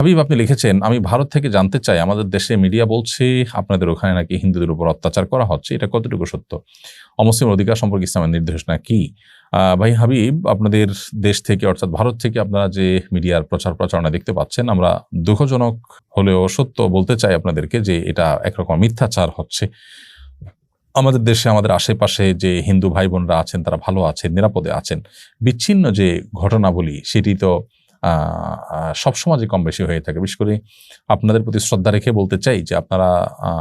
হাবিব, আপনি লিখেছেন, আমি ভারত থেকে জানতে চাই, আমাদের দেশে মিডিয়া বলছে আপনাদের ওখানে নাকি হিন্দুদের উপর অত্যাচার করা হচ্ছে। এটা কতটুকু সত্য? অমুসলিম অধিকার সম্পর্কে ইসলামের নির্দেশনা কি ভাই হাবিব, আপনাদের দেশ থেকে, অর্থাৎ ভারত থেকে আপনারা যে মিডিয়ার প্রচার প্রচারণা দেখতে পাচ্ছেন, আমরা দুঃখজনক হলেও সত্য বলতে চাই আপনাদেরকে যে এটা একরকম মিথ্যাচার হচ্ছে। আমাদের দেশে, আমাদের আশেপাশে যে হিন্দু ভাই বোনরা আছেন, তারা ভালো আছেন, নিরাপদে আছেন। বিচ্ছিন্ন যে ঘটনাবলী, সেটি তো আহ, আহ, সব সমাজে কম বেশি হয়ে থাকে। বিশেষ করে আপনাদের প্রতি শ্রদ্ধা রেখে বলতে চাই যে আপনারা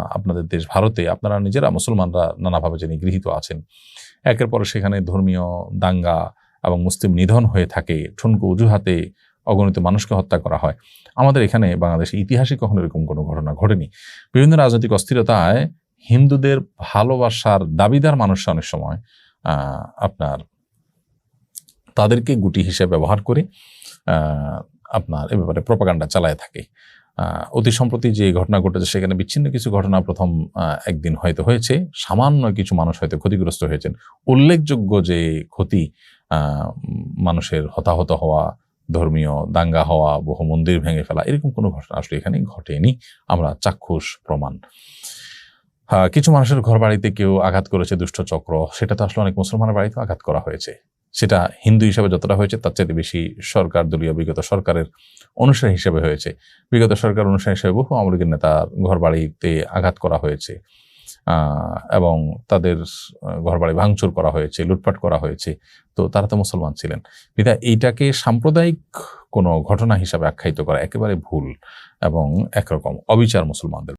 আপনাদের দেশ ভারতে আপনারা নিজেরা মুসলমানরা নানাভাবে যে নিগৃহীত আছেন। একের পর সেখানে ধর্মীয় দাঙ্গা এবং মুসলিম নিধন হয়ে থাকে। ঠুনকো অজুহাতে অগণিত মানুষকে হত্যা করা হয়। আমাদের এখানে বাংলাদেশে ইতিহাসে কখনো এরকম কোনো ঘটনা ঘটেনি। বিভিন্ন রাজনৈতিক অস্থিরতায় হিন্দুদের ভালোবাসার দাবিদার মানুষ অনেক সময় আপনার তাদেরকে গুটি হিসেবে ব্যবহার করে আপনার এ ব্যাপারে প্রপাগান্ডা চালায় থাকে। অতি সম্প্রতি যে ঘটনা ঘটেছে সেখানে বিচ্ছিন্ন কিছু ঘটনা প্রথম একদিন হয়তো হয়েছে। সামান্য কিছু মানুষ হয়তো ক্ষতিগ্রস্ত হয়েছেন। উল্লেখযোগ্য যে ক্ষতি মানুষের হতাহত হওয়া, ধর্মীয় দাঙ্গা হওয়া, বহু মন্দির ভেঙে ফেলা, এরকম কোনো ঘটনা আসলে এখানে ঘটেনি। আমরা চাক্ষুষ প্রমাণ। কিছু মানুষের ঘর বাড়িতে কেউ আঘাত করেছে, দুষ্ট চক্র, সেটা তো আসলে অনেক মুসলমানের বাড়িতে আঘাত করা হয়েছে। সেটা হিন্দু হিসাবে যতটা হয়েছে, তার চাইতে বেশি সরকার, দলীয় বিগত সরকারের অনুসারী হিসেবে হয়েছে। বিগত সরকার অনুসারী হিসেবে বহু আওয়ামী লীগের নেতার ঘর বাড়িতে আঘাত করা হয়েছে এবং তাদের ঘর বাড়ি ভাঙচুর করা হয়েছে, লুটপাট করা হয়েছে। তো তারা তো মুসলমান ছিলেন। বিধায় এইটাকে সাম্প্রদায়িক কোনো ঘটনা হিসাবে আখ্যায়িত করা একেবারে ভুল এবং একরকম অবিচার মুসলমানদের।